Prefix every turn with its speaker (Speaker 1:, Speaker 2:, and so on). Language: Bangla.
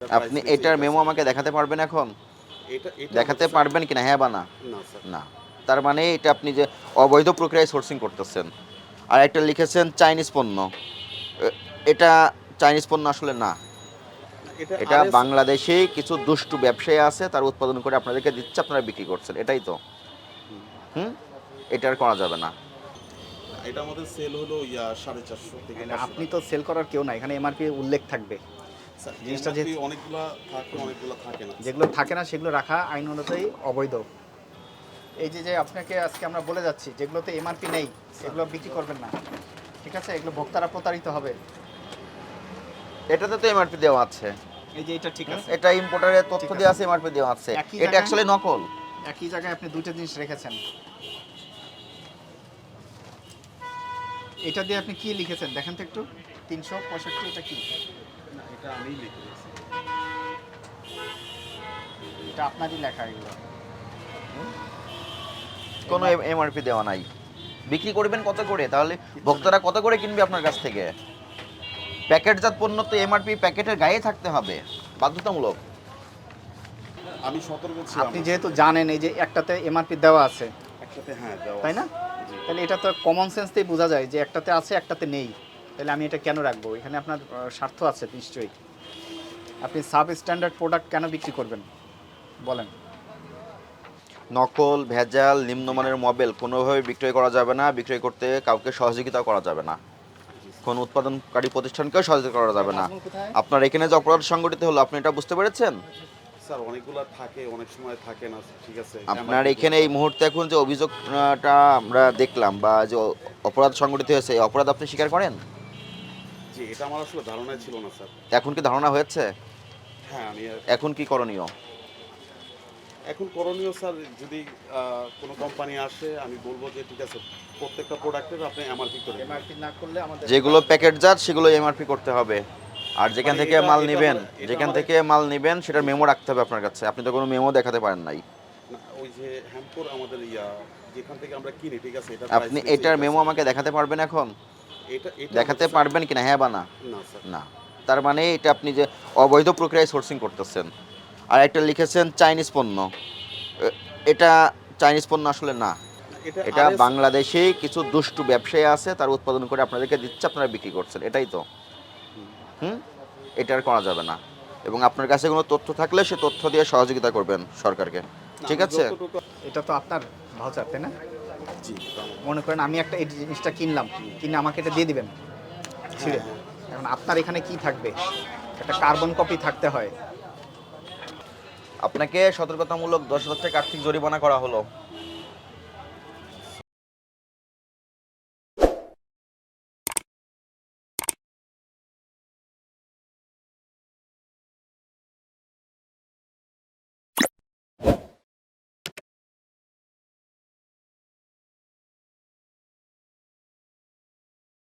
Speaker 1: আপনি এটার মেমো আমাকে দেখাতে পারবেন এখন? দেখাতে পারবেন কিনা? হ্যাঁ বা না?
Speaker 2: না
Speaker 1: তার মানে এটা আপনি যে অবৈধ প্রক্রিয়ায় সোর্সিং করতেছেন। আর একটা লিখেছেন চাইনিজ পণ্য। এটা চাইনিজ পণ্য আসলে না। এটা বাংলাদেশে কিছু দুষ্টু ব্যবসায়ী আছে তার উৎপাদন করে আপনাদেরকে দিচ্ছে আপনারা বিক্রি করছেন। এটাই তো। হুম? এটা আর করা যাবে না।
Speaker 2: এটা আমাদের সেল হলো ইয়া সাড়ে চারশো
Speaker 3: মানে আপনি তো সেল করার কেউ না এখানে এমআরপি উল্লেখ থাকবে। জিনিসটা যে-
Speaker 2: অনেকগুলা থাকে অনেকগুলা থাকে না।
Speaker 3: যেগুলো থাকে না সেগুলো রাখা আইন অনুযায়ী অবৈধ। এই যে যে আপনাকে আজকে আমরা বলে যাচ্ছি যেগুলোতে এমআরপি নেই সেগুলো বিক্রি করবেন না। ঠিক আছে? এগুলো ভোক্তারা প্রতারিত হবে।
Speaker 1: এটাতে তো এমআরপি দেওয়া আছে।
Speaker 3: এই যে এটা ঠিক আছে।
Speaker 1: এটা ইম্পোর্টারের তথ্য দেওয়া আছে এমআরপি দেওয়া আছে। এটা অ্যাকচুয়ালি নকল।
Speaker 3: একই জায়গায় আপনি দুইটা জিনিস রেখেছেন। এটা দিয়ে আপনি কি লিখেছেন? দেখেন তো একটু। তিনশো পঁয়ষট্টি এটা কি?
Speaker 2: না, এটা আমি লিখে দিয়েছি।
Speaker 3: এটা আপনারই লেখা এগুলো।
Speaker 1: কোনো এমআরপি দেওয়া নাই। বিক্রি করবেন কত করে? তাহলে ভক্তরা কত করে কিনবে আপনার কাছ থেকে? প্যাকেটজাত পণ্য তো এমআরপি প্যাকেটের গায়ে থাকতে হবে। বাধ্যতামূলক।
Speaker 2: আমি সতর্ক
Speaker 3: আপনি যেহেতু জানেন এই যে একটাতে এমআরপি দেওয়া আছে।
Speaker 2: একসাথে হ্যাঁ দেওয়া
Speaker 3: তাই না? তাহলে এটা তো কমন সেন্সতেই বোঝা যায় যে একটাতে আছে একটাতে নেই। তাহলে আমি এটা কেন রাখব? এখানে আপনার স্বার্থ আছে নিশ্চয়ই। আপনি সাব স্ট্যান্ডার্ড প্রোডাক্ট কেন বিক্রি করবেন? বলেন।
Speaker 1: নকল ভেজাল নিম্নমানের মোবাইল কোনোভাবে বিক্রয় করা যাবে না বিক্রয় করতে কাউকে সহযোগিতা করা যাবে না। কোন উৎপাদনকারী প্রতিষ্ঠানকেও সহযোগিতা করা যাবে না। আপনার এখানে যে অপরাধ সংগঠিত হলো আপনি এটা বুঝতে পেরেছেন?
Speaker 2: স্যার অনেকগুলা থাকে অনেক সময় থাকে না ঠিক আছে।
Speaker 1: আপনার এখানে এই মুহূর্তে এখন যে অভিযোগটা আমরা দেখলাম বা যে অপরাধ সংগঠিত হয়েছে এই অপরাধ আপনি স্বীকার করেন?
Speaker 2: জি এটা আমার আসলে ধারণাই ছিল না স্যার।
Speaker 1: এখন কি ধারণা হয়েছে?
Speaker 2: হ্যাঁ আমি
Speaker 1: এখন কি করণীয়?
Speaker 2: এখন করণীয় স্যার যদি কোনো কোম্পানি আসে আমি বলব যে ঠিক আছে প্রত্যেকটা প্রোডাক্টের আপনি এমআরপি করে।
Speaker 3: এমআরপি না করলে আমাদের
Speaker 1: যেগুলো প্যাকেটজাত সেগুলো এমআরপি করতে হবে। আর যেখান
Speaker 2: মানে
Speaker 1: থেকে মাল নেবেন যেখান থেকে মাল নেবেন সেটার মেমো রাখতে হবে আপনার কাছে। আপনি তো কোনো মেমো দেখাতে পারেন নাই।
Speaker 2: ওই যে হ্যাম্পর আমাদের ইয়া যেখান থেকে আমরা কিনি ঠিক আছে এটা
Speaker 1: আপনি এটার মেমো আমাকে দেখাতে পারবেন এখন? দেখাতে পারবেন কিনা? হ্যাঁ বা না?
Speaker 2: না
Speaker 1: তার মানে এটা আপনি যে অবৈধ প্রক্রিয়ায় সোর্সিং করতেছেন। আর একটা লিখেছেন চাইনিজ পণ্য। এটা চাইনিজ পণ্য আসলে না।
Speaker 2: এটা
Speaker 1: এটা বাংলাদেশে কিছু দুষ্টু ব্যবসায়ী আছে তার উৎপাদন করে আপনাদেরকে দিচ্ছে আপনারা বিক্রি করছেন। এটাই তো। হুম। এটা আর করা যাবে না। এবং আপনার কাছে কোনো তথ্য থাকলে সে তথ্য দিয়ে সহযোগিতা করবেন সরকারকে। ঠিক আছে?
Speaker 3: এটা তো আপনার ভাউচার তাই না?
Speaker 2: জি
Speaker 3: মনে করেন আমি একটা এই জিনিসটা কিনলাম কিনে আমাকে এটা দিয়ে দিবেন। ছিঁড়ে।
Speaker 2: হ্যাঁ,
Speaker 3: এখন আপনার এখানে কি থাকবে? একটা কার্বন কপি থাকতে হয়।
Speaker 1: আপনাকে সতর্কতামূলক দশ হাজার টাকা আর্থিক জরিমানা করা হলো।